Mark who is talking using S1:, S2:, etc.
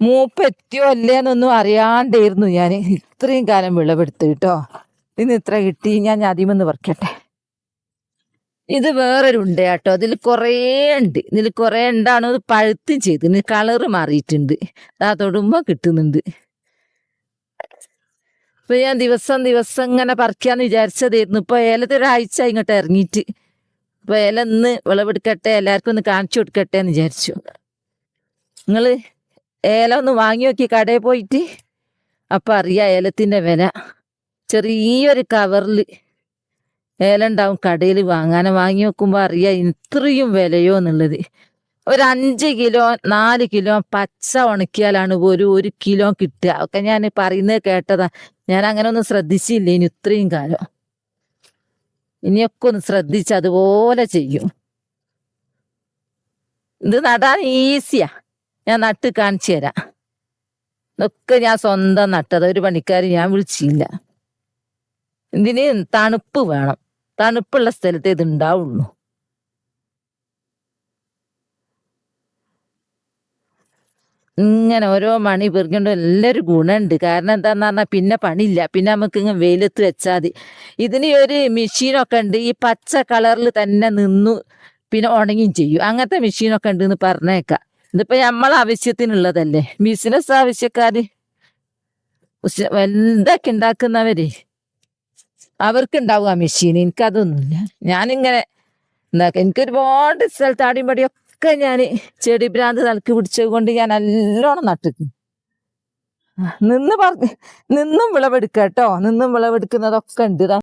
S1: മൂപ്പ് എത്തിയോ അല്ലേന്നൊന്നും അറിയാണ്ടായിരുന്നു ഞാൻ ഇത്രയും കാലം വിളവെടുത്ത് കേട്ടോ. ഇന്ന് ഇത്ര കിട്ടി ഞാൻ അതിമെന്ന് പറിക്കട്ടെ. ഇത് വേറൊരു ഉണ്ട് കേട്ടോ അതിൽ കുറേ ഉണ്ട്. ഇതിൽ കുറേ ഉണ്ടാണോ അത് പഴുത്തും ചെയ്ത്. കളറ് മാറിയിട്ടുണ്ട്. ആ തൊടുമ്പോ കിട്ടുന്നുണ്ട്. ഇപ്പൊ ഞാൻ ദിവസം ദിവസം ഇങ്ങനെ പറിക്കാന്ന് വിചാരിച്ചതായിരുന്നു. ഇപ്പൊ ഏലത്തെ ഒരാഴ്ച ഇങ്ങോട്ട് ഇറങ്ങിയിട്ട്. ഇപ്പൊ ഏല ഇന്ന് വിളവെടുക്കട്ടെ എല്ലാവർക്കും ഒന്ന് കാണിച്ചു കൊടുക്കട്ടെ എന്ന് വിചാരിച്ചു. നിങ്ങൾ ഏലം ഒന്ന് വാങ്ങി നോക്കി കടയിൽ പോയിട്ട്. അപ്പൊ അറിയാം ഏലത്തിന്റെ വില. ചെറിയൊരു കവറിൽ ഏലുണ്ടാവും കടയിൽ വാങ്ങാനെ വാങ്ങി നോക്കുമ്പോൾ അറിയാം ഇത്രയും വിലയോ എന്നുള്ളത്. ഒരു അഞ്ച് കിലോ നാല് കിലോ പച്ച ഉണക്കിയാലാണ് ഒരു ഒരു കിലോ കിട്ടുക. ഒക്കെ ഞാൻ പറയുന്നത് കേട്ടതാ. ഞാൻ അങ്ങനെ ഒന്നും ശ്രദ്ധിച്ചില്ല ഇനി ഇത്രയും കാലം. ഇനിയൊക്കെ ഒന്ന് ശ്രദ്ധിച്ച് അതുപോലെ ചെയ്യും. ഇത് നടാൻ ഈസിയാ ഞാൻ നട്ട് കാണിച്ചു തരാം. ഇതൊക്കെ ഞാൻ സ്വന്തം നട്ടത് ഒരു പണിക്കാർ ഞാൻ വിളിച്ചില്ല. ഇതിന് തണുപ്പ് വേണം. തണുപ്പുള്ള സ്ഥലത്തെ ഇത് ഉണ്ടാവുള്ളൂ. ഇങ്ങനെ ഓരോ മണി പെറുകൊണ്ട് എല്ലാവരും ഗുണമുണ്ട്. കാരണം എന്താന്ന് പറഞ്ഞാൽ പിന്നെ പണിയില്ല. പിന്നെ നമുക്ക് ഇങ്ങനെ വെയിലത്ത് വെച്ചാൽ മതി. ഇതിന് ഒരു മെഷീനൊക്കെ ഉണ്ട്. ഈ പച്ച കളറിൽ തന്നെ നിന്നു പിന്നെ ഉണങ്ങിയും ചെയ്യും. അങ്ങനത്തെ മെഷീനൊക്കെ ഉണ്ട് എന്ന് പറഞ്ഞേക്കാം. ഇതിപ്പോ നമ്മൾ ആവശ്യത്തിനുള്ളതല്ലേ? ബിസിനസ് ആവശ്യക്കാര് എന്തൊക്കെ ഉണ്ടാക്കുന്നവര് അവർക്കുണ്ടാവും ആ മെഷീൻ എനിക്കതൊന്നുമില്ല ഞാനിങ്ങനെ എന്താക്ക എനിക്ക് ഒരുപാട് സ്ഥലത്ത് ആടിയും പടിയൊക്കെ ഞാൻ ചെടി ഭ്രാന്ത് തലക്ക് പിടിച്ചത് കൊണ്ട് ഞാൻ നല്ലോണം നട്ടിക്കും. നിന്ന് പറഞ്ഞ് നിന്നും വിളവെടുക്കുക കേട്ടോ നിന്നും വിളവെടുക്കുന്നതൊക്കെ ഉണ്ട്